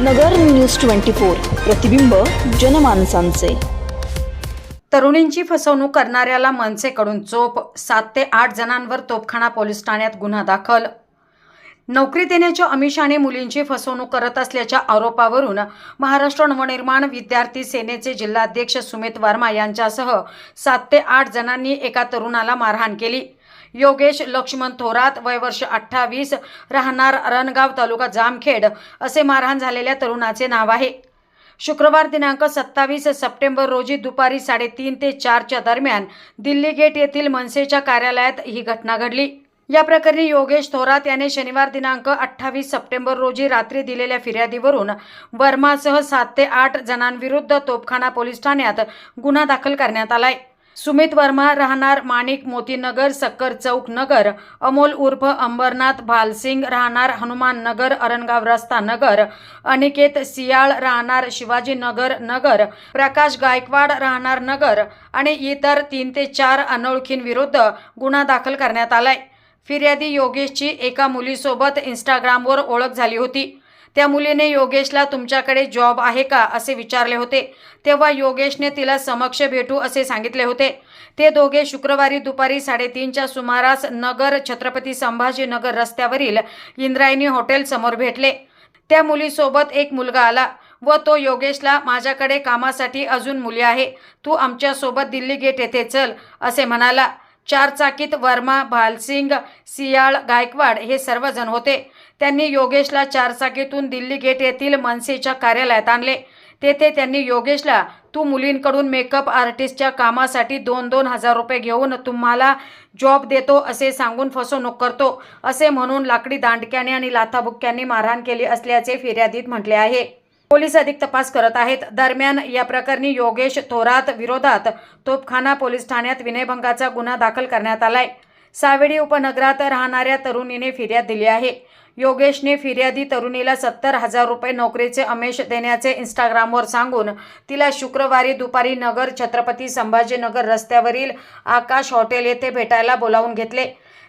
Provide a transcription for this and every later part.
नगर news twenty four प्रतिबिंब जनमानसांचे. तरुणींची फसवणूक करणाऱ्याला मनसेकडून चोप सात ते आठ जणांवर तोपखाना पोलीस ठाण्यात गुन्हा दाखल. नोकरी देण्याच्या अमिषाने मुलींची फसवणूक करत असल्याच्या आरोपावरून महाराष्ट्र नवनिर्माण विद्यार्थी सेनेचे जिल्हाध्यक्ष सुमित वर्मा यांच्यासह सात ते आठ जणांनी एका तरुणाला मारहाण केली. योगेश लक्ष्मण थोरात वय वर्ष अठ्ठावीस राहणार रणगाव तालुका जामखेड असे मारहाण झालेल्या तरुणाचे नाव आहे. शुक्रवार दिनांक सत्तावीस सप्टेंबर रोजी दुपारी साडेतीन ते चारच्या दरम्यान दिल्ली गेट येथील मनसेच्या कार्यालयात ही घटना घडली. या प्रकरणी योगेश थोरात याने शनिवार दिनांक अठ्ठावीस सप्टेंबर रोजी रात्री दिलेल्या फिर्यादीवरून वर्मासह सात ते आठ जणांविरुद्ध तोपखाना पोलीस ठाण्यात गुन्हा दाखल करण्यात आलाय. सुमित वर्मा राहणार माणिक मोतीनगर सक्कर चौक नगर अमोल उर्फ अंबरनाथ भालसिंग राहणार हनुमान नगर अरणगाव रस्ता नगर अनिकेत सियाळ राहणार शिवाजी नगर नगर प्रकाश गायकवाड राहणार नगर आणि इतर तीन ते चार अनोळखींविरुद्ध गुन्हा दाखल करण्यात आलाय. फिर्यादी योगेशची एका मुलीसोबत इंस्टाग्रामवर ओळख झाली होती. त्या मुलीने योगेशला तुमच्याकडे जॉब आहे का? असे विचारले होते. तेव्हा योगेशने तिला समक्ष भेटू असे सांगितले होते. ते दोघे शुक्रवारी दुपारी साडेतीनच्या सुमारास नगर छत्रपती संभाजीनगर रस्त्यावरील इंद्रायणी हॉटेल समोर भेटले. त्या मुलीसोबत एक मुलगा आला व तो योगेशला माझ्याकडे कामासाठी अजून मुली आहे. तू आमच्यासोबत दिल्ली गेट येथे चल असे म्हणाला. चारचाकीत वर्मा भालसिंग सियाळ गायकवाड हे सर्वजण होते. त्यांनी योगेशला चारचाकीतून दिल्ली गेट येथील मनसेच्या कार्यालयात आणले. तेथे त्यांनी योगेशला तू मुलींकडून मेकअप आर्टिस्टच्या कामासाठी दोन दोन हजार रुपये घेऊन तुम्हाला जॉब देतो असे सांगून फसवणूक करतो. असे म्हणून लाकडी दांडक्याने आणि लाथाबुक्क्यांनी मारहाण केली असल्याचे फिर्यादीत म्हटले आहे. पोलीस अधिक तपास करत आहेत. दरम्यान या प्रकरणी योगेश थोरात विरोधात तोपखाना पोलीस ठाण्यात विनयभंगाचा गुन्हा दाखल करण्यात आलाय. सावेडी उपनगरात राहणाऱ्या तरुणीने फिर्याद दिली आहे. योगेशने फिर्यादी तरुणीला सत्तर हजार रुपये नोकरीचे अमेश देण्याचे इंस्टाग्रामवर सांगून तिला शुक्रवारी दुपारी नगर छत्रपती संभाजीनगर रस्त्यावरील आकाश हॉटेल येथे भेटायला बोलावून घेतले.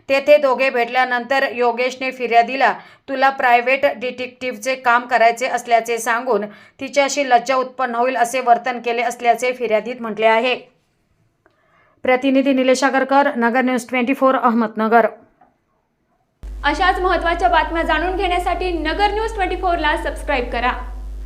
तेथे दोघे भेटल्यानंतर योगेशने फिर्यादीला तुला प्रायव्हेट डिटेक्टिव्हचे काम करायचे असल्याचे सांगून तिच्याशी लज्जा उत्पन्न होईल असे वर्तन केले असल्याचे फिर्यादीत म्हटले आहे. प्रतिनिधी Nilesh Agarkar Nagar news twenty four Ahmednagar. अशाच महत्त्वाच्या बातम्या जाणून घेण्यासाठी नगर न्यूज ट्वेंटी फोरला सबस्क्राईब करा.